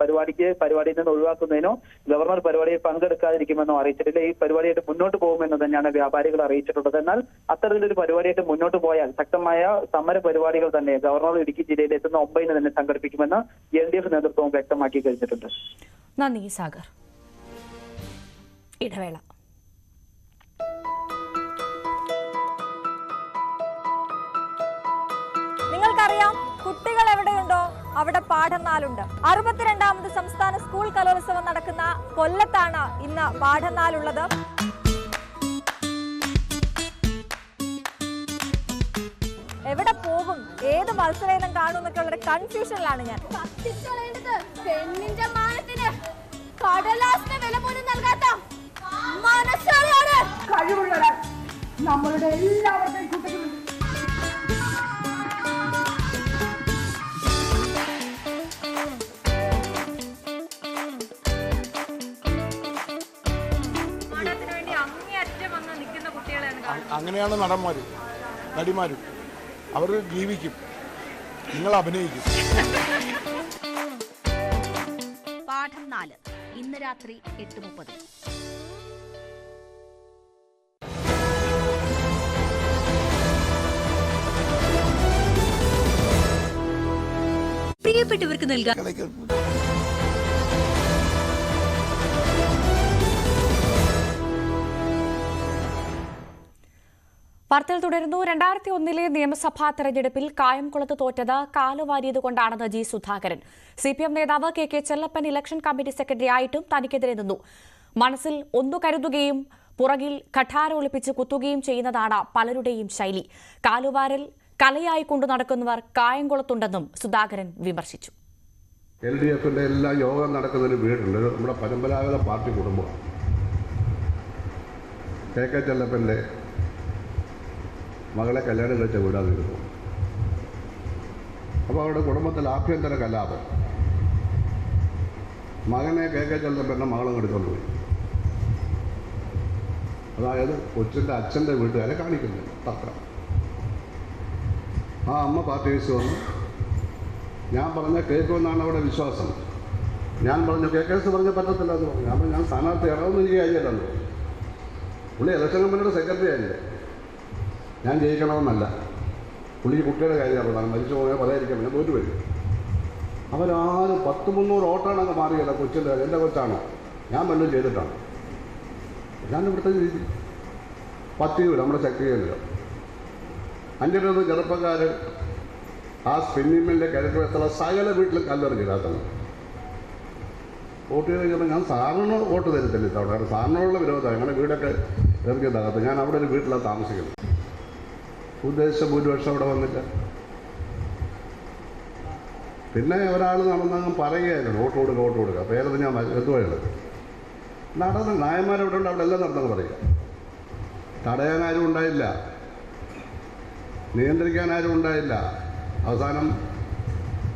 Speaker 7: പരിപാടിക്ക് പരിപാടിയിൽ നിന്ന് ഒഴിവാക്കുന്നതിനോ ഗവർണർ പരിപാടിയിൽ പങ്കെടുക്കാതിരിക്കുമെന്നോ അറിയിച്ചിട്ടില്ല. ഈ പരിപാടിയായിട്ട് മുന്നോട്ട് പോകുമെന്ന് തന്നെയാണ് വ്യാപാരികൾ അറിയിച്ചിട്ടുള്ളത്. എന്നാൽ അത്തരത്തിലൊരു പരിപാടിയായിട്ട് മുന്നോട്ട് പോയാൽ ശക്തമായ സമര പരിപാടികൾ തന്നെ ഗവർണർ ഇടുക്കി ജില്ലയിൽ എത്തുന്ന ഒമ്പതിന് തന്നെ സംഘടിപ്പിക്കുമെന്ന് എൽ ഡി എഫ് നേതൃത്വവും വ്യക്തമാക്കി കഴിഞ്ഞിട്ടുണ്ട്.
Speaker 1: നന്ദി സാഗർ. ഇടവേള.
Speaker 8: കുട്ടികൾ എവിടെയുണ്ടോ അവിടെ പാഠനാളുണ്ട്. അറുപത്തിരണ്ടാമത് സംസ്ഥാന സ്കൂൾ കലോത്സവം നടക്കുന്ന കൊല്ലത്താണ് ഇന്ന് പാഠനാളുള്ളത്. എവിടെ പോകും? ഏത് മത്സരം കാണും എന്നൊക്കെ ഉള്ള കൺഫ്യൂഷനിലാണ് ഞാൻ.
Speaker 9: കത്തിച്ചളയേണ്ടത് പെണ്ണിന്റെ മാനത്തിന്
Speaker 10: അങ്ങനെയാണ് നടന്മാർ നടിമാരും. അവർ ജീവിക്കും. നിങ്ങൾ അഭിനയിക്കും.
Speaker 9: പാഠം നാല്. ഇന്ന് രാത്രി എട്ട് മുപ്പത്. പ്രിയപ്പെട്ടവർക്ക് നൽകാൻ
Speaker 1: വാർത്തകൾ തുടരുന്നു. രണ്ടായിരത്തി ഒന്നിലെ നിയമസഭാ തെരഞ്ഞെടുപ്പിൽ കായംകുളത്ത് തോറ്റത് കാലുവാരിയത് കൊണ്ടാണെന്ന് G Sudhakaran. C P M നേതാവ് K K Chellappan election committee secretary ആയിട്ടും തനിക്കെതിരെ നിന്നു. മനസ്സിൽ ഒന്നു കരുതുകയും പുറകിൽ കഠാര ഒളിപ്പിച്ച് കുത്തുകയും ചെയ്യുന്നതാണ് പലരുടെയും ശൈലി. കാലുവാരൽ കലയായി കൊണ്ടു നടക്കുന്നവർ കായംകുളത്തുണ്ടെന്നും സുധാകരൻ വിമർശിച്ചു.
Speaker 11: എൽ ഡി എഫിന്റെ എല്ലാ യോഗം നടക്കുന്നതിന് വീടുണ്ട്. നമ്മുടെ പരമ്പരാഗത പാർട്ടി കുടുംബമാണ്. കെ കെ ചെല്ലപ്പന്റെ മകളെ കല്യാണം കഴിച്ച വീടാതിരുന്നു. അപ്പോൾ അവരുടെ കുടുംബത്തിൽ ആഭ്യന്തര കലാപം. മകനെ കെ കെ പെണ്ണ മകളും എടുത്തുകൊണ്ട് പോയി. അതായത് കൊച്ചിന്റെ അച്ഛന്റെ വീട്ടുകാരെ കാണിക്കുന്നു പത്രം ആ അമ്മ പാർട്ടി വന്നു. ഞാൻ പറഞ്ഞ കേൾക്കുമെന്നാണ് അവിടെ വിശ്വാസം. ഞാൻ പറഞ്ഞു കെ കെ എസ് പറഞ്ഞ പറ്റത്തില്ല എന്ന് പറഞ്ഞു. പറഞ്ഞു ഞാൻ സ്ഥാനാർത്ഥി ഇറങ്ങുന്നു എനിക്ക് കാര്യമല്ലോ പുള്ളി ഇലക്ഷൻ കമ്പനിയുടെ സെക്രട്ടറി ആയില്ലേ? ഞാൻ ജയിക്കണമെന്നല്ല. പുള്ളിക്ക് കുട്ടിയുടെ കാര്യമാണ് പ്രധാനം മരിച്ചു പോയാൽ പറയാതിരിക്കാൻ പിന്നെ തോറ്റു വരും അവരാരും പത്ത് മുന്നൂറ് ഓട്ടാണ് അങ്ങ് മാറിയല്ല കൊച്ചിന്റെ എന്റെ കൊച്ചാണോ. ഞാൻ വല്ലതും ചെയ്തിട്ടാണ്. ഞാൻ ഇവിടുത്തെ രീതി പത്ത് രൂപ നമ്മുടെ ശക്തി കേന്ദ്രം. അഞ്ച് ഇരുപത് ചെറുപ്പക്കാർ ആ സ്പിന്നിംഗ് മില്ലിന്റെ കിഴക്ക് വെച്ചുള്ള സകല വീട്ടിലും കല്ലെറിഞ്ഞിടാത്തത് വോട്ട് ചെയ്ത് കഴിഞ്ഞാൽ ഞാൻ സാറിന് വോട്ട് തരത്തില്ല. ഇത്തവണ കാരണം സാറിനോടുള്ള വിരോധം. ഞങ്ങളുടെ വീടൊക്കെ എറിഞ്ഞതകത്ത് ഞാൻ അവിടെ ഒരു വീട്ടിലാണ് താമസിക്കുന്നത്. ഉദ്ദേശിച്ച ഭൂരിപക്ഷം അവിടെ വന്നില്ല. പിന്നെ ഒരാൾ നടന്നങ്ങ് പറയുകയായിരുന്നു വോട്ട് കൊടുക്കുക വോട്ട് കൊടുക്കുക പേരത് ഞാൻ എത്തുകയുള്ളത് നടന്ന് നായന്മാരവിടെ ഉണ്ട് അവിടെ എല്ലാം നടന്നെന്ന് പറയുക. തടയാൻ ആരും ഉണ്ടായില്ല. നിയന്ത്രിക്കാൻ ആരും ഉണ്ടായില്ല. അവസാനം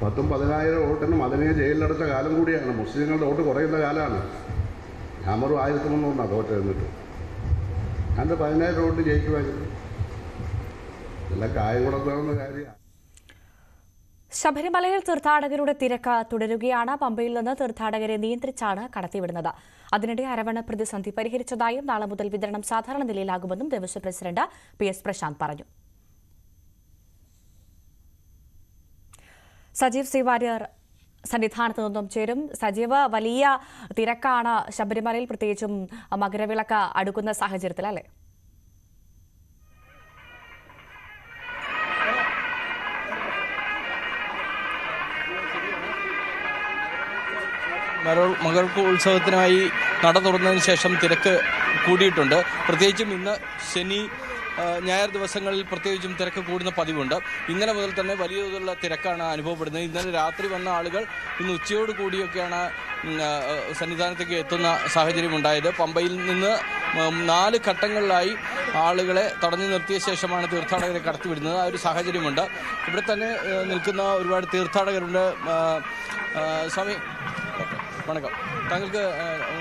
Speaker 11: പത്തും പതിനായിരം വോട്ടിനും അതിനെ ജയിലിലടച്ച കാലം കൂടിയാണ്. മുസ്ലിങ്ങളുടെ വോട്ട് കുറയുന്ന കാലമാണ്. ഞാൻ വെറും ആയിരത്തി മുന്നൂറിനാണ് തോറ്റ് എന്നിട്ട് എന്റെ പതിനായിരം വോട്ട് ജയിക്കുമായിരുന്നു എല്ലാം കായം കൊടുക്കുന്ന കാര്യമാണ്
Speaker 1: ശബരിമലയിൽ തീർത്ഥാടകരുടെ തിരക്ക് തുടരുകയാണ്. പമ്പയിൽ നിന്ന് തീർത്ഥാടകരെ നിയന്ത്രിച്ചാണ് കടത്തിവിടുന്നത്. അതിനിടെ അരവണ പ്രതിസന്ധി പരിഹരിച്ചതായും നാളെ മുതൽ വിതരണം സാധാരണ നിലയിലാകുമെന്നും Devaswom president P S Prashanth പറഞ്ഞു. സജീവ് സി വാര്യർ സന്നിധാനത്ത് നിന്നും ചേരും. സജീവ് വലിയ തിരക്കാണ് ശബരിമലയിൽ പ്രത്യേകിച്ചും മകരവിളക്ക് അടുക്കുന്ന സാഹചര്യത്തിൽ അല്ലേ
Speaker 12: മരോ മകൾക്ക് ഉത്സവത്തിനായി നട തുറന്നതിന് ശേഷം തിരക്ക് കൂടിയിട്ടുണ്ട്. പ്രത്യേകിച്ചും ഇന്ന് ശനി ഞായർ ദിവസങ്ങളിൽ പ്രത്യേകിച്ചും തിരക്ക് കൂടുന്ന പതിവുണ്ട്. ഇന്നലെ മുതൽ തന്നെ വലിയ തോതിലുള്ള തിരക്കാണ് അനുഭവപ്പെടുന്നത്. ഇന്നലെ രാത്രി വന്ന ആളുകൾ ഇന്ന് ഉച്ചയോട് കൂടിയൊക്കെയാണ് സന്നിധാനത്തേക്ക് എത്തുന്ന സാഹചര്യം ഉണ്ടായത്. പമ്പയിൽ നിന്ന് നാല് ഘട്ടങ്ങളിലായി ആളുകളെ തടഞ്ഞു നിർത്തിയ ശേഷമാണ് തീർത്ഥാടകരെ കടത്തിവിടുന്നത് ആ ഒരു സാഹചര്യമുണ്ട്. ഇവിടെ തന്നെ നിൽക്കുന്ന ഒരുപാട് തീർത്ഥാടകരുണ്ട്. സ്വാമി வணக்கம். தாங்களுக்கு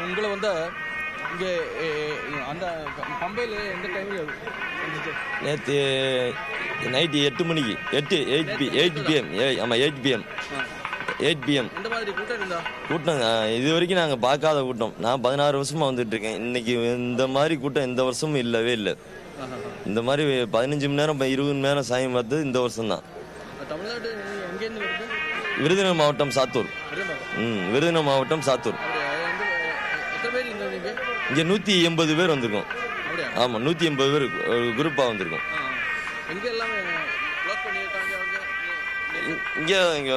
Speaker 12: உங்களை வந்து இங்கே அந்த பம்பையில் எந்த டைமில்
Speaker 13: நேற்று நைட்டு எட்டு மணிக்கு எட்டு எயிட் பி எயிட் பிஎம் ஆமாம் எயிட் பிஎம் எயிட் பிஎம்
Speaker 12: எந்த மாதிரி கூட்டம் இருந்தா?
Speaker 13: கூட்டம் இது வரைக்கும் நாங்கள் பார்க்காத கூட்டம். நான் பதினாறு வருஷமாக வந்துட்டு இருக்கேன் இன்னைக்கு இந்த மாதிரி கூட்டம் இந்த வருஷமும் இல்லவே இல்லை. இந்த மாதிரி பதினஞ்சு மணி நேரம் இருபது மணி நேரம் சாயம் பார்த்தது இந்த வருஷம் தான்
Speaker 12: தமிழ்நாடு
Speaker 13: விருதுநகர் மாவட்டம் சாத்தூர். ம் விருதுநகர் மாவட்டம் சாத்தூர். இங்கே நூற்றி எண்பது பேர் வந்திருக்கோம். ஆமாம் நூற்றி எண்பது பேர் குரூப்பாக வந்திருக்கோம். இங்கே இங்கே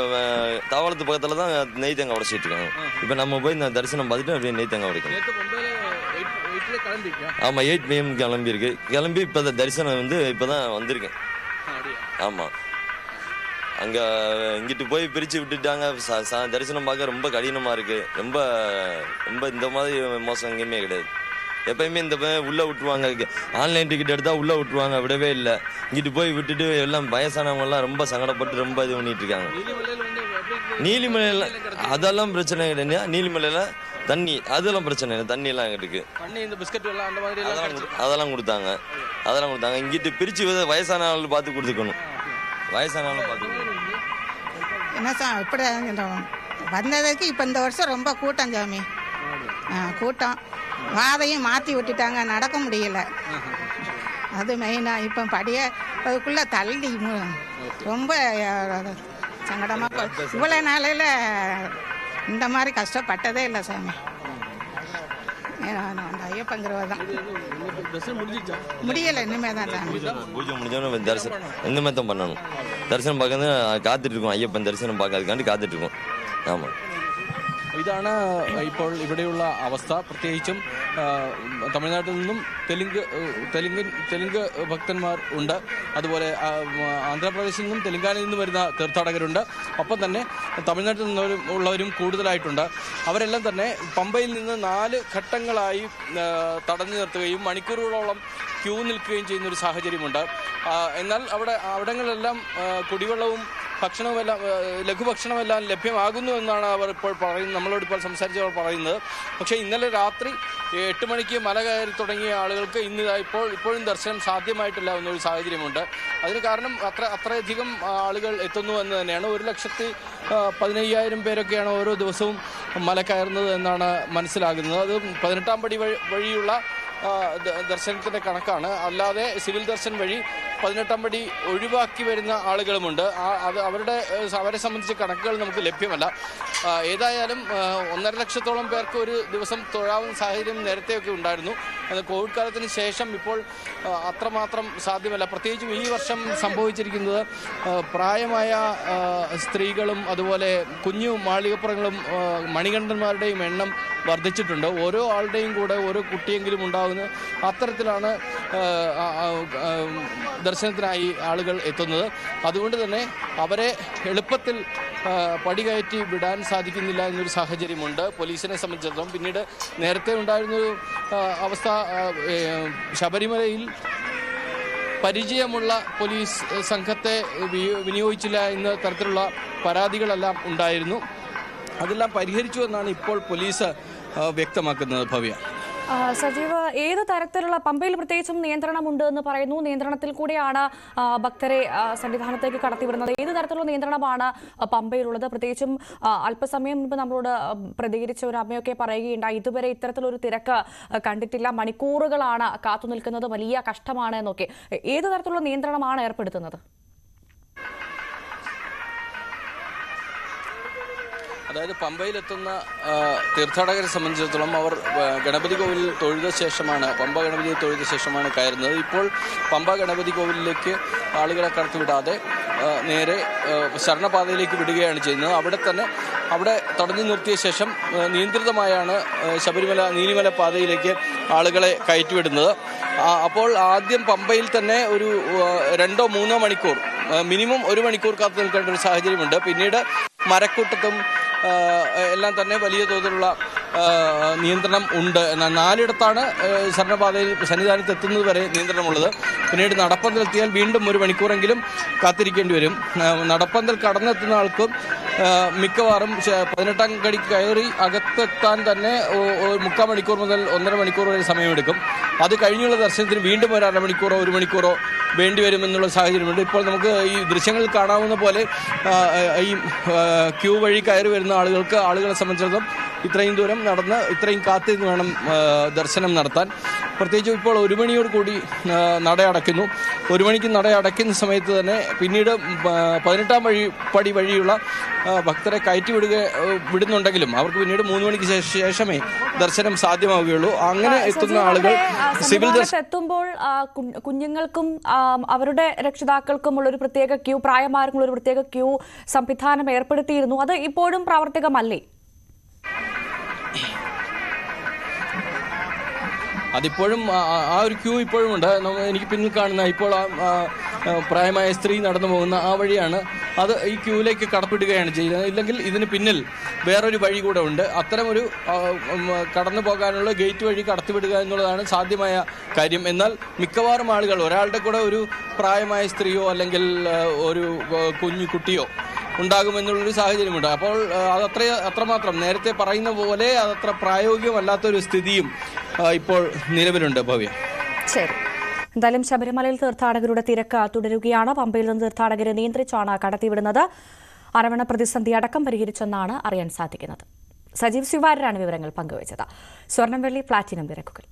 Speaker 13: தாவளத்து பக்கத்தில் தான் நெய் தேங்காய் உடச்சிட்டு இருக்காங்க. இப்போ நம்ம போய் இந்த தரிசனம் பார்த்துட்டு அப்படியே நெய் தேங்காய் உடைக்கணும்
Speaker 12: எயிட்
Speaker 13: ஆமாம் எயிட் பிஎம் கிளம்பியிருக்கு. கிளம்பி இப்போ தரிசனம் வந்து இப்போ தான் வந்திருக்கேன். ஆமாம் அங்கே இங்கிட்டு போய் பிரித்து விட்டுட்டாங்க. ச- ச- தரிசனம் பார்க்க ரொம்ப கடினமாக இருக்குது ரொம்ப ரொம்ப இந்த மாதிரி மோசம் எங்கேயுமே கிடையாது. எப்பயுமே இந்த உள்ள விட்டுருவாங்க. ஆன்லைன் டிக்கெட் எடுத்தால் உள்ளே விட்டுருவாங்க. விடவே இல்லை. இங்கிட்டு போய் விட்டுட்டு எல்லாம் வயசானவங்கலாம் ரொம்ப சங்கடப்பட்டு ரொம்ப இது பண்ணிட்டு இருக்காங்க.
Speaker 12: நீலிமலையில்
Speaker 13: அதெல்லாம் பிரச்சனை கிடையாது. நீலிமலையில் தண்ணி அதெல்லாம் பிரச்சனை இல்லை. தண்ணியெல்லாம் எங்கிட்டு இருக்கு
Speaker 12: பண்ணி இந்த பிஸ்கட் எல்லாம் அந்த மாதிரி எல்லாம்
Speaker 13: அதெல்லாம் அதெல்லாம் கொடுத்தாங்க. அதெல்லாம் கொடுத்தாங்க. இங்கிட்டு பிரித்து வயசான ஆள் பார்த்து கொடுத்துக்கணும். வயசானாலும் ஆள்
Speaker 14: என்ன சா இப்படி வந்ததுக்கு இப்போ இந்த வருஷம் ரொம்ப கூட்டம் சாமி. கூட்டம். வாதையும் மாற்றி விட்டுட்டாங்க நடக்க முடியல. அது மெயினாக இப்போ படிய அதுக்குள்ளே தள்ளி ரொம்ப சங்கடமாக இவ்வளோ நாளையில் இந்த மாதிரி கஷ்டப்பட்டதே இல்லை சாமி. ஐயப்பங்கிறவர் தான் முடியலை தான். சாமி
Speaker 13: பூஜை முடிஞ்சோன்னு தரிசனம். இந்த மாதிரி தான் பண்ணணும். தரிசனம் பார்க்க காத்துட்டு இருக்கோம். ஐயப்பன் தரிசனம் பார்க்கறதுக்காண்டி காத்துட்டு இருக்கோம். ஆமாம்
Speaker 12: ഇതാണ് ഇപ്പോൾ ഇവിടെയുള്ള അവസ്ഥ. പ്രത്യേകിച്ചും തമിഴ്നാട്ടിൽ നിന്നും തെലുങ്ക് തെലുങ്ക് തെലുങ്ക് ഭക്തന്മാർ ഉണ്ട്. അതുപോലെ ആന്ധ്രാപ്രദേശിൽ നിന്നും തെലുങ്കാനയിൽ നിന്നും വരുന്ന തീർത്ഥാടകരുണ്ട്. ഒപ്പം തന്നെ തമിഴ്നാട്ടിൽ നിന്നും ഉള്ളവരും കൂടുതലായിട്ടുണ്ട്. അവരെല്ലാം തന്നെ പമ്പയിൽ നിന്ന് നാല് ഘട്ടങ്ങളായി തടഞ്ഞു നിർത്തുകയും മണിക്കൂറുകളോളം ക്യൂ നിൽക്കുകയും ചെയ്യുന്ന ഒരു സാഹചര്യമുണ്ട്. എന്നാൽ അവിടെ അവിടങ്ങളിലെല്ലാം കുടിവെള്ളവും ഭക്ഷണവുമെല്ലാം ആ, ലഘുഭക്ഷണമെല്ലാം ലഭ്യമാകുന്നു എന്നാണ് അവർ ഇപ്പോൾ പറയുന്നത്. നമ്മളോട് ഇപ്പോൾ സംസാരിച്ചവർ പറയുന്നത്. പക്ഷേ ഇന്നലെ രാത്രി എട്ട് മണിക്ക് മല കയറി തുടങ്ങിയ ആളുകൾക്ക് ഇന്ന് ഇപ്പോൾ ഇപ്പോഴും ദർശനം സാധ്യമായിട്ടില്ല എന്നൊരു സാഹചര്യമുണ്ട്. അതിന് കാരണം അത്ര അത്രയധികം ആളുകൾ എത്തുന്നു എന്ന് തന്നെയാണ്. ഒരു ലക്ഷത്തി പതിനയ്യായിരം പേരൊക്കെയാണ് ഓരോ ദിവസവും മല കയറുന്നത് എന്നാണ് മനസ്സിലാകുന്നത്. അത് പതിനെട്ടാം പടി വഴി വഴിയുള്ള ദർശനത്തിന്റെ കണക്കാണ്. അല്ലാതെ സിവിൽ ദർശൻ വഴി പതിനെട്ടാം പടി ഒഴിവാക്കി വരുന്ന ആളുകളുമുണ്ട്. അത് അവരുടെ അവരെ സംബന്ധിച്ച് കണക്കുകൾ നമുക്ക് ലഭ്യമല്ല. ഏതായാലും ഒന്നര ലക്ഷത്തോളം പേർക്ക് ഒരു ദിവസം തൊഴാവുന്ന സാഹചര്യം നേരത്തെയൊക്കെ ഉണ്ടായിരുന്നു. കോവിഡ് കാലത്തിന് ശേഷം ഇപ്പോൾ അത്രമാത്രം സാധ്യമല്ല. പ്രത്യേകിച്ചും ഈ വർഷം സംഭവിച്ചിരിക്കുന്നത് പ്രായമായ സ്ത്രീകളും അതുപോലെ കുഞ്ഞു മാളികപ്പുറങ്ങളും മണികണ്ഠന്മാരുടെയും എണ്ണം വർദ്ധിച്ചിട്ടുണ്ട്. ഓരോ ആളുടെയും കൂടെ ഓരോ കുട്ടിയെങ്കിലും ഉണ്ടാകുന്ന അത്തരത്തിലാണ് ദർശനത്തിനായി ആളുകൾ എത്തുന്നത്. അതുകൊണ്ട് തന്നെ അവരെ എളുപ്പത്തിൽ പടികയറ്റി വിടാൻ സാധിക്കുന്നില്ല എന്നൊരു സാഹചര്യമുണ്ട്. പോലീസിനെ സംബന്ധിച്ചിടത്തോളം പിന്നീട് നേരത്തെ ഉണ്ടായിരുന്നൊരു ആ, അവസ്ഥ ശബരിമലയിൽ പരിചയമുള്ള പോലീസ് സംഘത്തെ വിനിയോഗിച്ചില്ല എന്ന തരത്തിലുള്ള പരാതികളെല്ലാം ഉണ്ടായിരുന്നു. അതെല്ലാം പരിഹരിച്ചു എന്നാണ് ഇപ്പോൾ പോലീസ് വ്യക്തമാക്കുന്നത് ഭവ്യ.
Speaker 1: സജീവ് ഏത് തരത്തിലുള്ള പമ്പയിൽ പ്രത്യേകിച്ചും നിയന്ത്രണമുണ്ട് എന്ന് പറയുന്നു? നിയന്ത്രണത്തിൽ കൂടിയാണ് ഭക്തരെ സന്നിധാനത്തേക്ക് കടത്തിവിടുന്നത്. ഏത് തരത്തിലുള്ള നിയന്ത്രണമാണ് പമ്പയിലുള്ളത്? പ്രത്യേകിച്ചും അല്പസമയം മുൻപ് നമ്മളോട് പ്രതികരിച്ച ഒരു അമ്മയൊക്കെ പറയുകയുണ്ടായി. ഇതുവരെ ഇത്തരത്തിലൊരു തിരക്ക് കണ്ടിട്ടില്ല. മണിക്കൂറുകളാണ് കാത്തു നിൽക്കുന്നത് വലിയ കഷ്ടമാണ് എന്നൊക്കെ. ഏത് തരത്തിലുള്ള നിയന്ത്രണമാണ് ഏർപ്പെടുത്തുന്നത്?
Speaker 12: അതായത് പമ്പയിലെത്തുന്ന തീർത്ഥാടകരെ സംബന്ധിച്ചിടത്തോളം അവർ ഗണപതി കോവിലിൽ തൊഴുത ശേഷമാണ് പമ്പ ഗണപതി തൊഴുത ശേഷമാണ് കയറുന്നത്. ഇപ്പോൾ പമ്പ ഗണപതി കോവിലിലേക്ക് ആളുകളെ കടത്തിവിടാതെ നേരെ ശരണപാതയിലേക്ക് വിടുകയാണ് ചെയ്യുന്നത്. അവിടെ തന്നെ അവിടെ തടഞ്ഞു നിർത്തിയ ശേഷം നിയന്ത്രിതമായാണ് ശബരിമല നീലിമല പാതയിലേക്ക് ആളുകളെ കയറ്റിവിടുന്നത്. അപ്പോൾ ആദ്യം പമ്പയിൽ തന്നെ ഒരു രണ്ടോ മൂന്നോ മണിക്കൂർ മിനിമം ഒരു മണിക്കൂർ കാത്തു നിൽക്കേണ്ട ഒരു സാഹചര്യമുണ്ട്. പിന്നീട് മരക്കൂട്ടത്തും എല്ലാം തന്നെ വലിയ തോതിലുള്ള നിയന്ത്രണം ഉണ്ട്. എന്നാൽ നാലിടത്താണ് ശരണപാതയിൽ സന്നിധാനത്ത് എത്തുന്നത് വരെ നിയന്ത്രണമുള്ളത്. പിന്നീട് നടപ്പന്തലെത്തിയാൽ വീണ്ടും ഒരു മണിക്കൂറെങ്കിലും കാത്തിരിക്കേണ്ടി വരും. നടപ്പന്തൽ കടന്നെത്തുന്ന ആൾക്കും മിക്കവാറും പതിനെട്ടാം കടി കയറി അകത്തെത്താൻ തന്നെ മുക്കാൽ മണിക്കൂർ മുതൽ ഒന്നര മണിക്കൂർ വരെ സമയമെടുക്കും. അത് കഴിഞ്ഞുള്ള ദർശനത്തിന് വീണ്ടും ഒരു അരമണിക്കൂറോ ഒരു മണിക്കൂറോ വേണ്ടി വരുമെന്നുള്ള സാഹചര്യമുണ്ട്. ഇപ്പോൾ നമുക്ക് ഈ ദൃശ്യങ്ങളിൽ കാണാവുന്ന പോലെ ഈ ക്യൂ വഴി കയറി വരുന്ന ആളുകൾക്ക് ആളുകളെ സംബന്ധിച്ചിടത്തോളം ഇത്രയും ദൂരം നടന്ന് ഇത്രയും കാത്തിരുന്ന് വേണം ദർശനം നടത്താൻ. പ്രത്യേകിച്ച് ഇപ്പോൾ ഒരു മണിയോട് കൂടി നട അടയ്ക്കുന്നു. ഒരു മണിക്ക് നട അടയ്ക്കുന്ന സമയത്ത് തന്നെ പിന്നീട് പതിനെട്ടാം വഴി പടി വഴിയുള്ള ഭക്തരെ കയറ്റി വിടുക വിടുന്നുണ്ടെങ്കിലും അവർക്ക് പിന്നീട് മൂന്ന് മണിക്ക് ശേഷമേ ദർശനം സാധ്യമാവുകയുള്ളൂ. അങ്ങനെ എത്തുന്ന ആളുകൾ
Speaker 1: എത്തുമ്പോൾ കുഞ്ഞുങ്ങൾക്കും അവരുടെ രക്ഷിതാക്കൾക്കും ഉള്ള ഒരു പ്രത്യേക ക്യൂ പ്രായമാർക്കുള്ള ഒരു പ്രത്യേക ക്യൂ സംവിധാനം ഏർപ്പെടുത്തിയിരുന്നു. അത് ഇപ്പോഴും പ്രാവർത്തികമല്ലേ?
Speaker 12: അതിപ്പോഴും ആ- ഒരു ക്യൂ ഇപ്പോഴും ഉണ്ട് എനിക്ക് പിന്നിൽ കാണുന്ന ഇപ്പോൾ പ്രായമായ സ്ത്രീ നടന്നു പോകുന്ന ആ വഴിയാണ് അത് ഈ ക്യൂവിലേക്ക് കടപ്പിടുകയാണ് ചെയ്യുന്നത്. ഇല്ലെങ്കിൽ ഇതിന് പിന്നിൽ വേറൊരു വഴി കൂടെ ഉണ്ട്. അത്തരമൊരു കടന്നു പോകാനുള്ള ഗേറ്റ് വഴി കടത്തിവിടുക എന്നുള്ളതാണ് സാധ്യമായ കാര്യം. എന്നാൽ മിക്കവാറും ആളുകൾ ഒരാളുടെ കൂടെ ഒരു പ്രായമായ സ്ത്രീയോ അല്ലെങ്കിൽ ഒരു കുഞ്ഞു കുട്ടിയോ ഉണ്ടാകുമെന്നുള്ളൊരു സാഹചര്യമുണ്ട്. അപ്പോൾ അതത്ര അത്രമാത്രം നേരത്തെ പറയുന്ന പോലെ അതത്ര പ്രായോഗികമല്ലാത്തൊരു സ്ഥിതിയും ഇപ്പോൾ നിലവിലുണ്ട്. ഭവ്യ.
Speaker 1: ശരി. എന്തായാലും ശബരിമലയിൽ തീർത്ഥാടകരുടെ തിരക്ക് തുടരുകയാണ്. പമ്പയിൽ നിന്ന് തീർത്ഥാടകരെ നിയന്ത്രിച്ചാണ് കടത്തിവിടുന്നത്. അരവണ പ്രതിസന്ധി അടക്കം പരിഹരിച്ചെന്നാണ് അറിയാൻ സാധിക്കുന്നത്. സജീവ് ശിവാരരാണ് വിവരങ്ങൾ പങ്കുവച്ചത്. സ്വർണം വെള്ളി പ്ലാറ്റിനം നിരക്കുകൾ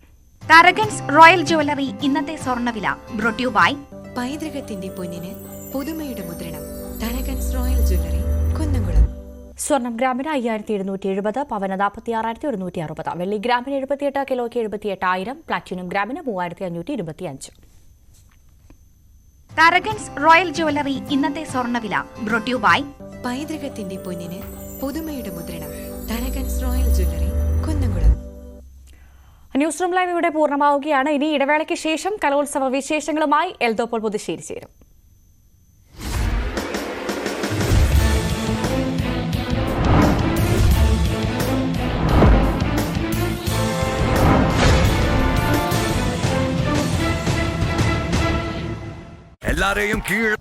Speaker 9: തരകൻസ് റോയൽ ജുവലറി ഇന്നത്തെ സ്വർണവില ബ്രോട്യൂ ബൈ.
Speaker 15: പൈതൃകത്തിന്റെ പൊന്നിന് പുതുമയുടെ മുദ്രണം. Tharakans royal jewellery Kunnamkulam.
Speaker 1: സ്വർണം ഗ്രാമിന് അയ്യായിരത്തി എഴുന്നൂറ്റി എഴുപത് പവന് നാൽപ്പത്തി ആറായിരത്തി ഒരുന്നൂറ്റി അറുപത്. വെള്ളി ഗ്രാമിന് എഴുപത്തിയെട്ട് കിലോയ്ക്ക് എഴുപത്തി എട്ടായിരം പ്ലാറ്റിനം ഗ്രാമിന് മൂവായിരത്തി അഞ്ഞൂറ്റി ഇരുപത്തി അഞ്ച്
Speaker 9: തരകൻസ് റോയൽ ജ്വല്ലറി ഇന്നത്തെ സ്വർണവില ബ്രോട്യൂ ബൈ
Speaker 15: പൈതൃകത്തിന്റെ പൊന്നിന് പുതുമയുടെ മുദ്രണം. Tharakans royal jewellery Kunnamkulam.
Speaker 1: News room live ഇവിടെ പൂർണമാവുകയാണ്. ഇനി ഇടവേളയ്ക്ക് ശേഷം കലോത്സവ വിശേഷങ്ങളുമായി എൽദോപ്പോൾ പുതുശ്ശേരി ചേരും.
Speaker 3: എല്ലാരെയും കീഴ്